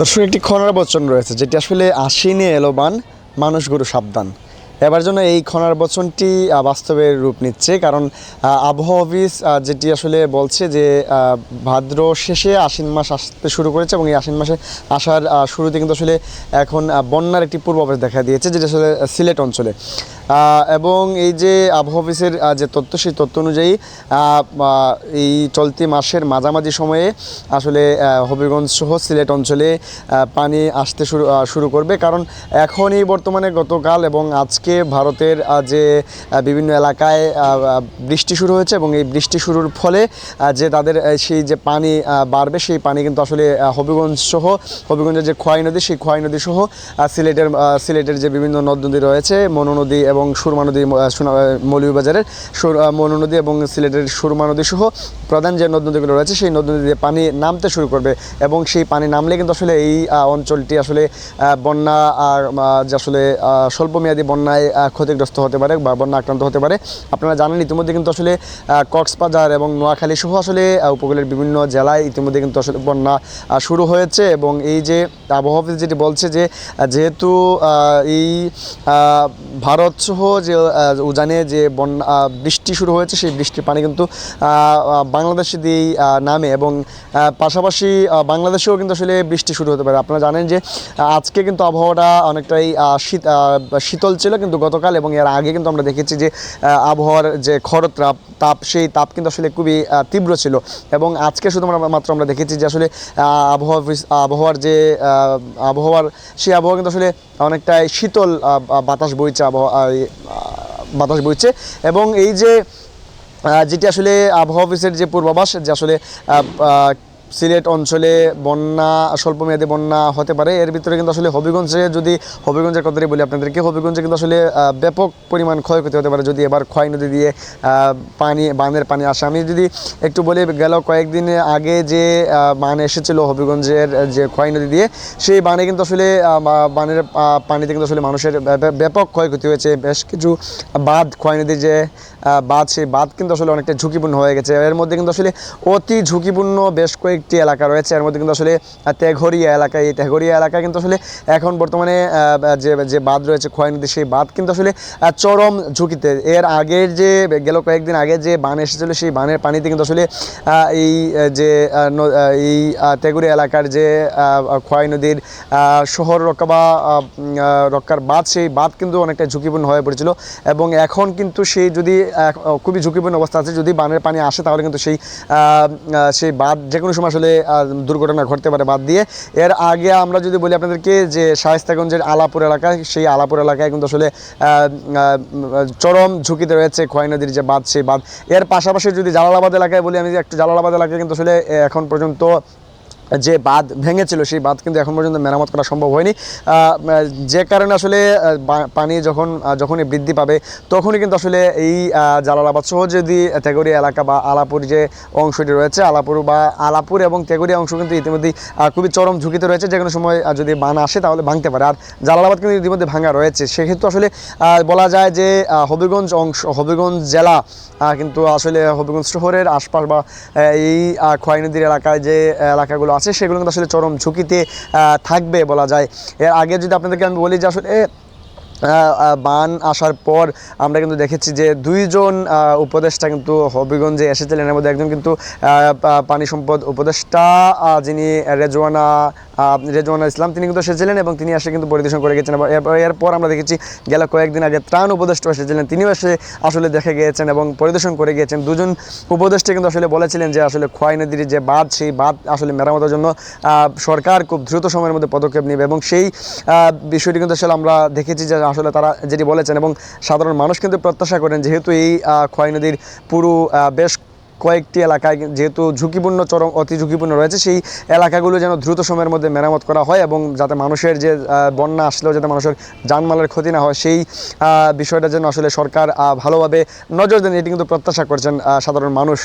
দর্শক একটি খনার বচন রয়েছে যেটি আসলে আশ্বিনে এলোবান মানুষ গরু সাবধান। এবার জন্য এই খনার বচনটি বাস্তবে রূপ নিচ্ছে। কারণ আবহাওয়া অফিস যেটি আসলে বলছে যে ভাদ্র শেষে আশ্বিন মাস আসতে শুরু করেছে এবং এই আশ্বিন মাসে আসার শুরুতে কিন্তু আসলে এখন বন্যার একটি পূর্বাভাস দেখা দিয়েছে, যেটা আসলে সিলেট অঞ্চলে। এবং এই যে আবহাওয়া অফিসের যে তথ্য, সেই তথ্য অনুযায়ী এই চলতি মাসের মাঝামাঝি সময়ে আসলে হবিগঞ্জ সহ সিলেট অঞ্চলে পানি আসতে শুরু শুরু করবে। কারণ এখনই বর্তমানে গতকাল এবং আজকে ভারতের যে বিভিন্ন এলাকায় বৃষ্টি শুরু হয়েছে এবং এই বৃষ্টি শুরুর ফলে যে তাদের সেই যে পানি বাড়বে সেই পানি কিন্তু আসলে হবিগঞ্জ সহ হবিগঞ্জের যে খোয়াই নদী সেই খোয়াই নদী সহ সিলেটের সিলেটের যে বিভিন্ন নদ নদী রয়েছে মনু নদী এবং সুরমা নদী সুর- আহ, নদী এবং সিলেটের সুরমা নদী সহ প্রধান যে নদ নদীগুলো রয়েছে সেই নদ নদী দিয়ে পানি নামতে শুরু করবে এবং সেই পানি নামলে কিন্তু আসলে এই অঞ্চলটি আসলে বন্যা আর যে আসলে স্বল্পমেয়াদী বন্যায় ক্ষতিগ্রস্ত হতে পারে বা বন্যা আক্রান্ত হতে পারে। আপনারা জানেন, ইতিমধ্যে কিন্তু আসলে কক্সবাজার এবং নোয়াখালী সহ আসলে উপকূলের বিভিন্ন জেলায় ইতিমধ্যে কিন্তু আসলে বন্যা শুরু হয়েছে এবং এই যে আবহাওয়া যেটি বলছে যে যেহেতু এই ভারত সহ যে উজানে যে বন্যা বৃষ্টি শুরু হয়েছে, সেই বৃষ্টির পানি কিন্তু বাংলাদেশে দিয়েই নামে এবং পাশাপাশি বাংলাদেশেও কিন্তু আসলে বৃষ্টি শুরু হতে পারে। আপনারা জানেন যে, আজকে কিন্তু আবহাওয়াটা অনেকটাই শীত শীতল ছিল কিন্তু গতকাল এবং এর আগে কিন্তু আমরা দেখেছি যে আবহাওয়ার যে খরতাপ তাপ সেই তাপ কিন্তু আসলে খুবই তীব্র ছিল। এবং আজকে শুধু আমরা মাত্র আমরা দেখেছি যে আসলে আবহাওয়া আবহাওয়ার যে আবহাওয়ার, সেই আবহাওয়া কিন্তু আসলে অনেকটাই শীতল বাতাস বইছে আবহাওয়া বাতাস বইছে। এবং এই যে যেটি আসলে আবহাওয়া অফিসের যে পূর্বাভাস, যে আসলে সিলেট অঞ্চলে বন্যা, স্বল্পমেয়াদী বন্যা হতে পারে। এর ভিতরে কিন্তু আসলে হবিগঞ্জে যদি, হবিগঞ্জের কথাই বলি আপনাদেরকে, হবিগঞ্জে কিন্তু আসলে ব্যাপক পরিমাণ ক্ষয়ক্ষতি হতে পারে যদি এবার ক্ষয় নদী দিয়ে পানি বানের পানি আসে। আমি যদি একটু বলি, গেল কয়েকদিন আগে যে বান এসেছিল হবিগঞ্জের যে ক্ষয় নদী দিয়ে, সেই বানে কিন্তু আসলে বানের পানিতে কিন্তু আসলে মানুষের ব্য- ব্য- ব্যাপক ক্ষয়ক্ষতি হয়েছে। বেশ কিছু বাঁধ ক্ষয় নদী যে বাঁধ, সেই বাঁধ কিন্তু আসলে অনেকটা ঝুঁকিপূর্ণ হয়ে গেছে। এর মধ্যে কিন্তু আসলে অতি ঝুঁকিপূর্ণ বেশ কয়েকটি এলাকা রয়েছে। এর মধ্যে কিন্তু আসলে তেঘরিয়া এলাকা, এই তেঘরিয়া এলাকা কিন্তু আসলে এখন বর্তমানে যে যে বাঁধ রয়েছে খোয়াই নদী, সেই বাঁধ কিন্তু আসলে চরম ঝুঁকিতে। এর আগের যে, গেল কয়েকদিন আগে যে বান এসেছিল, সেই বানের পানিতে কিন্তু আসলে এই যে এই তেঘরিয়া এলাকার যে খোয়াই নদীর শহর রক্ষা বা রক্ষার বাঁধ, সেই বাঁধ কিন্তু অনেকটা ঝুঁকিপূর্ণ হয়ে পড়েছিল। এবং এখন কিন্তু সেই যদি খুবই ঝুঁকিপূর্ণ অবস্থা আছে। যদি বানের পানি আসে, তাহলে কিন্তু সেই সেই বাঁধ যে কোনো সময় আসলে দুর্ঘটনা ঘটতে পারে বাদ দিয়ে। এর আগে আমরা যদি বলি আপনাদেরকে যে শায়স্তাগঞ্জের আলাপুর এলাকা সেই আলাপুর এলাকায় কিন্তু আসলে চরম ঝুঁকিতে রয়েছে খোয়াই নদীর যে বাঁধ, সেই বাঁধ। এর পাশাপাশি যদি জালালাবাদ এলাকায় বলি, আমি একটু জালালাবাদ এলাকায় কিন্তু আসলে এখন পর্যন্ত যে বাঁধ ভেঙেছিল, সেই বাঁধ কিন্তু এখন পর্যন্ত মেরামত করা সম্ভব হয়নি। যে কারণে আসলে পানি যখন যখনই বৃদ্ধি পাবে, তখনই কিন্তু আসলে এই জালালাবাদ সহ যদি তেগরিয়া এলাকা বা আলাপুর যে অংশটি রয়েছে, আলাপুর বা আলাপুর এবং তেগরি অংশ কিন্তু ইতিমধ্যেই খুবই চরম ঝুঁকিতে রয়েছে। যে কোনো সময় যদি বান আসে তাহলে ভাঙতে পারে। আর জালালাবাদ কিন্তু ইতিমধ্যে ভাঙা রয়েছে। সেক্ষেত্রে আসলে বলা যায় যে হবিগঞ্জ অংশ, হবিগঞ্জ জেলা কিন্তু আসলে হবিগঞ্জ শহরের আশপাশ বা এই খোয়াই নদীর এলাকায় যে এলাকাগুলো আছে, সেগুলো কিন্তু আসলে চরম ঝুঁকিতে থাকবে বলা যায়। এর আগে যদি আপনাদেরকে আমি বলি যে আসলে বান আসার পর আমরা কিন্তু দেখেছি যে দুইজন উপদেষ্টা কিন্তু হবিগঞ্জে এসেছিলেন। এর মধ্যে একজন কিন্তু পানি সম্পদ উপদেষ্টা যিনি রেজওয়ানা রেজওয়ানা ইসলাম, তিনি কিন্তু এসেছিলেন এবং তিনি এসে কিন্তু পরিদর্শন করে গেছেন। এরপর এরপর আমরা দেখেছি গেল কয়েকদিন আগে ত্রাণ উপদেষ্টা এসেছিলেন, তিনিও এসে আসলে দেখে গিয়েছেন এবং পরিদর্শন করে গিয়েছেন। দুজন উপদেষ্টা কিন্তু আসলে বলেছিলেন যে আসলে খোয়াই নদীর যে বাঁধ, সেই বাঁধ আসলে মেরামতের জন্য সরকার খুব দ্রুত সময়ের মধ্যে পদক্ষেপ নেবে এবং সেই বিষয়টি কিন্তু আসলে আমরা দেখেছি যে আসলে তারা যেটি বলেছেন এবং সাধারণ মানুষ কিন্তু প্রত্যাশা করেন যেহেতু এই খোয়াই নদীর পুরো বেশ কয়েকটি এলাকায় যেহেতু ঝুঁকিপূর্ণ, চরম, অতি ঝুঁকিপূর্ণ রয়েছে, সেই এলাকাগুলো যেন দ্রুত সময়ের মধ্যে মেরামত করা হয় এবং যাতে মানুষের যে বন্যা আসলেও যাতে মানুষের যানমালের ক্ষতি না হয়, সেই বিষয়টা যেন আসলে সরকার ভালোভাবে নজর দেন, এটি কিন্তু প্রত্যাশা করছেন সাধারণ মানুষ।